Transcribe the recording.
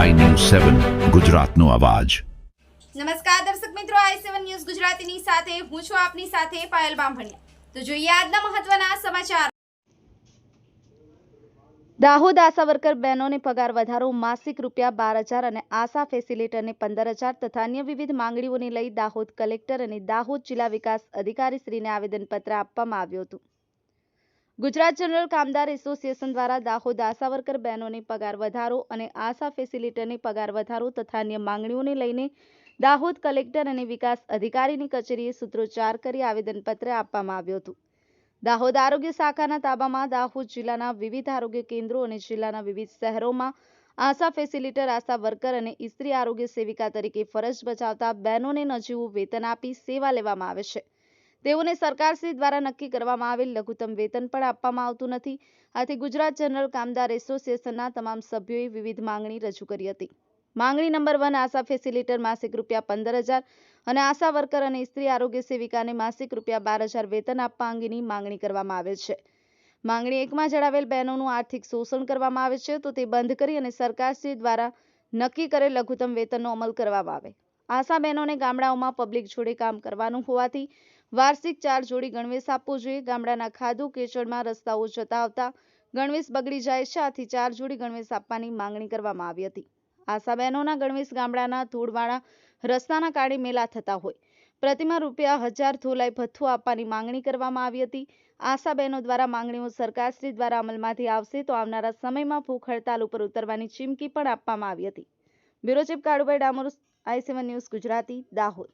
સેવન ગુજરાતનો અવાજ. નમસ્કાર દર્શક મિત્રો આઈ સેવન ન્યૂઝ ગુજરાતીની સાથે હું છું આપની સાથે પાયલ બામભણિયા. તો જોઈએ આજના મહત્વના સમાચાર. દાહોદ આશા વર્કર બહેનોને પગાર વધારો માસિક રૂપિયા બાર હજાર અને આશા ફેસિલિટરને પંદર હજાર તથા અન્ય વિવિધ માંગણીઓને લઈ દાહોદ કલેક્ટર અને દાહોદ જિલ્લા વિકાસ અધિકારી શ્રીને આવેદનપત્ર આપવામાં આવ્યું હતું. ગુજરાત જનરલ કામદાર એસોસિએશન દ્વારા દાહોદ આશા વર્કર બહેનોની પગાર વધારો અને આશા ફેસિલિટરની પગાર વધારો તથા અન્ય માંગણીઓને લઈને દાહોદ કલેક્ટર અને વિકાસ અધિકારીની કચેરીએ સૂત્રોચ્ચાર કરી આવેદનપત્ર આપવામાં આવ્યું હતું. દાહોદ આરોગ્ય શાખાના તાબામાં દાહોદ જિલ્લાના વિવિધ આરોગ્ય કેન્દ્રો અને જિલ્લાના વિવિધ શહેરોમાં આશા ફેસિલિટર આશા વર્કર અને ઇસ્ત્રી આરોગ્ય સેવિકા તરીકે ફરજ બજાવતા બહેનોને નજીવું વેતન આપી સેવા લેવામાં આવે છે. તેઓને સરકારશ્રી દ્વારા નક્કી કરવામાં આવેલ લઘુત્તમ વેતન પણ આપવામાં આવતું નથી. આથી ગુજરાત જનરલ કામદાર એસોસિએશનના તમામ સભ્યોએ વિવિધ માંગણી રજૂ કરી હતી. માંગણી નંબર વન આશા ફેસિલિટર માસિક રૂપિયા પંદર હજાર અને આશા વર્કર અને સ્ત્રી આરોગ્ય સેવિકાને માસિક રૂપિયા બાર હજાર વેતન આપવા અંગેની માંગણી કરવામાં આવે છે. માંગણી એકમાં જણાવેલ બહેનોનું આર્થિક શોષણ કરવામાં આવે છે તો તે બંધ કરી અને સરકારશ્રી દ્વારા નક્કી કરેલ લઘુત્તમ વેતનનો અમલ કરવામાં આવે. આશા બહેનોને ગામડાઓમાં પબ્લિક જોડે કામ કરવાનું હોવાથી વાર્ષિક ચાર જોડી ગણવેશ આપવો જોઈએ. ગામડાના ખાધુ કેચડમાં રસ્તાઓ જતા આવતા ગણવેશ બગડી જાય છે. આથી ચાર જોડી ગણવેશ આપવાની માંગણી કરવામાં આવી હતી. આશા બહેનોના ગણવેશ ગામડાના ધૂળવાળા રસ્તાના કારણે મેલા થતા હોય. પ્રતિમા રૂપિયા હજાર ધોલાઈ ભથ્થું આપવાની માંગણી કરવામાં આવી હતી. આશા બહેનો દ્વારા માંગણીઓ સરકારશ્રી દ્વારા અમલમાંથી આવશે તો આવનારા સમયમાં ભૂખ હડતાલ ઉપર ઉતરવાની ચીમકી પણ આપવામાં આવી હતી. Bureau chief Kalubhai Damor I seven news Gujarati Dahod.